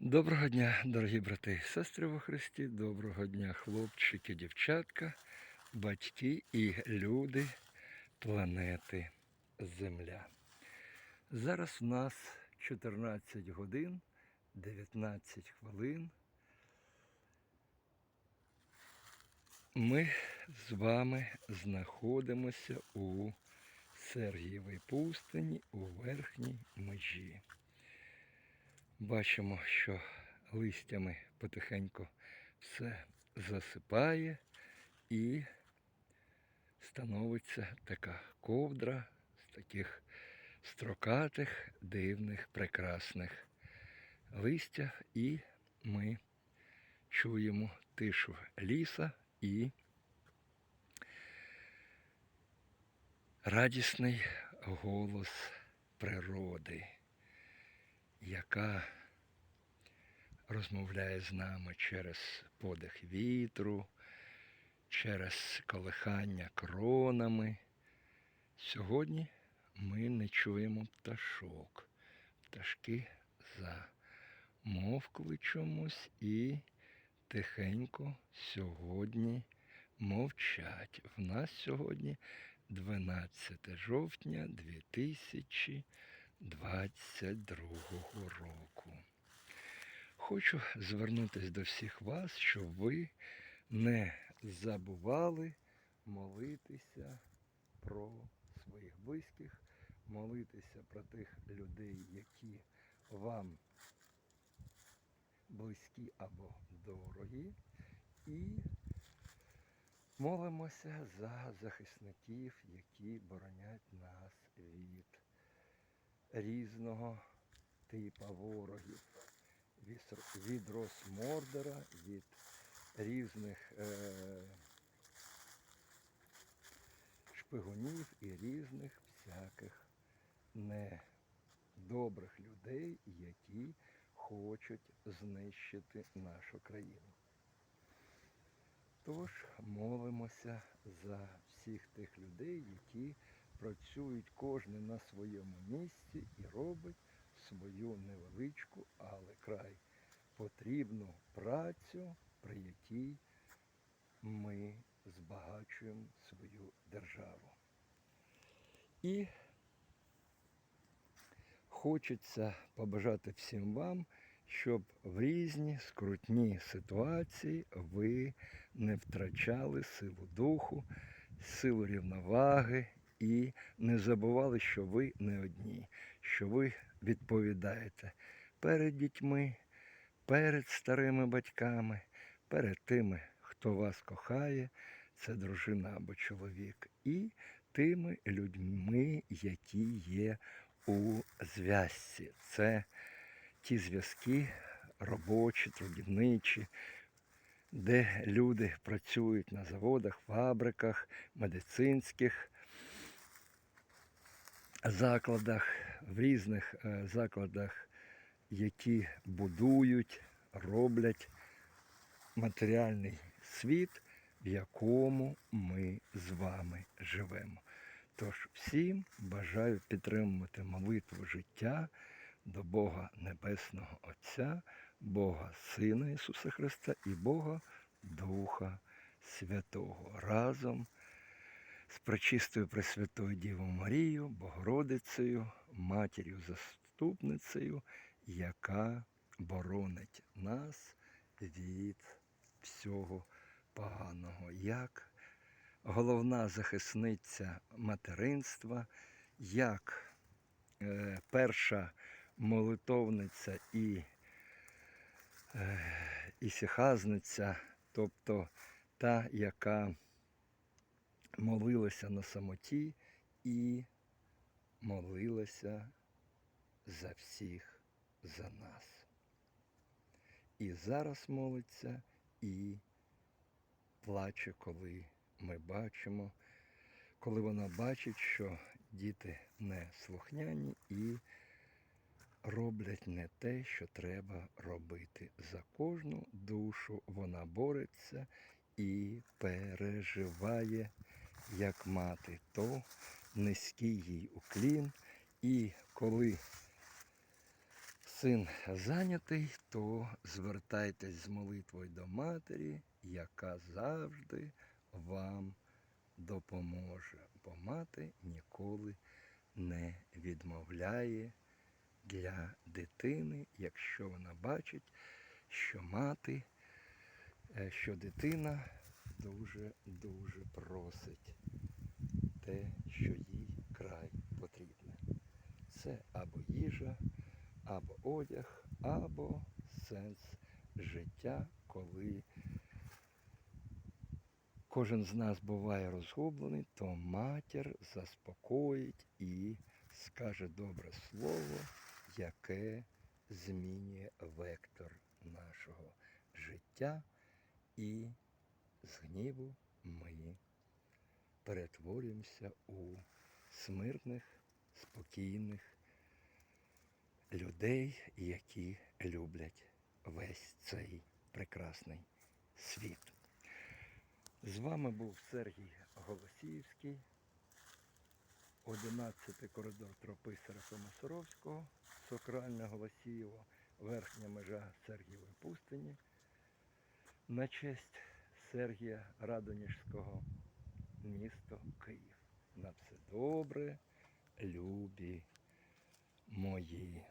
Доброго дня, дорогі брати і сестри во Христі, доброго дня, хлопчики, дівчатка, батьки і люди планети Земля. Зараз у нас 14 годин 19 хвилин. Ми з вами знаходимося у Сергієвій пустині у верхній межі. Бачимо, що листями потихеньку все засипає і становиться така ковдра з таких строкатих, дивних, прекрасних листя, і ми чуємо тишу ліса і радісний голос природи яка розмовляє з нами через подих вітру, через колихання кронами. Сьогодні ми не чуємо пташок. Пташки замовкли чомусь і тихенько сьогодні мовчать. В нас сьогодні 12 жовтня 2000 22 року. Хочу звернутися до всіх вас, щоб ви не забували молитися про своїх близьких, молитися про тих людей, які вам близькі або дорогі, і молимося за захисників, які боронять нас від різного типу ворогів. Від- Росмордера, від різних е, шпигунів і різних всяких недобрих людей, які хочуть знищити нашу країну. Тож молимося за всіх тих людей, які працюють кожен на своєму місці і робить свою невеличку, але край потрібну працю, при якій ми збагачуємо свою державу. І хочеться побажати всім вам, щоб в різні скрутні ситуації ви не втрачали силу духу, силу рівноваги і не забували, що ви не одні, що ви відповідаєте перед дітьми, перед старими батьками, перед тими, хто вас кохає, це дружина або чоловік, і тими людьми, які є у зв'язці. Це ті зв'язки робочі, трудівничі, де люди працюють на заводах, фабриках, медицинських закладах, в різних е, закладах, які будують, роблять матеріальний світ, в якому ми з вами живемо. Тож всім бажаю підтримувати молитву життя до Бога Небесного Отця, Бога Сина Ісуса Христа і Бога Духа Святого разом з пречистою Пресвятою Дівою Марією, Богородицею, матір'ю заступницею, яка боронить нас від всього поганого, як головна захисниця материнства, як е, перша молитовниця і е, ісихазниця, тобто та, яка молилася на самоті і молилася за всіх за нас. І зараз молиться і плаче, коли ми бачимо, коли вона бачить, що діти не слухняні і роблять не те, що треба робити. За кожну душу вона бореться і переживає як мати, то низький їй уклін. І коли син зайнятий, то звертайтесь з молитвою до матері, яка завжди вам допоможе, бо мати ніколи не відмовляє для дитини, якщо вона бачить, що мати, е, що дитина дуже-дуже просить те, що їй край потрібне. Це або їжа, або одяг, або сенс життя, коли кожен з нас буває розгублений, то матір заспокоїть і скаже добре слово, яке змінює вектор нашого життя, і з гніву ми перетворюємося у смирних, спокійних людей, які люблять весь цей прекрасний світ. З вами був Сергій Голосіївський, 11 коридор тропи Серафима Саровського, Сокральне Голосіїво, верхня межа Сергієвої пустині. На честь Сергія Радоніжського, місто Київ. На все добре, любі мої.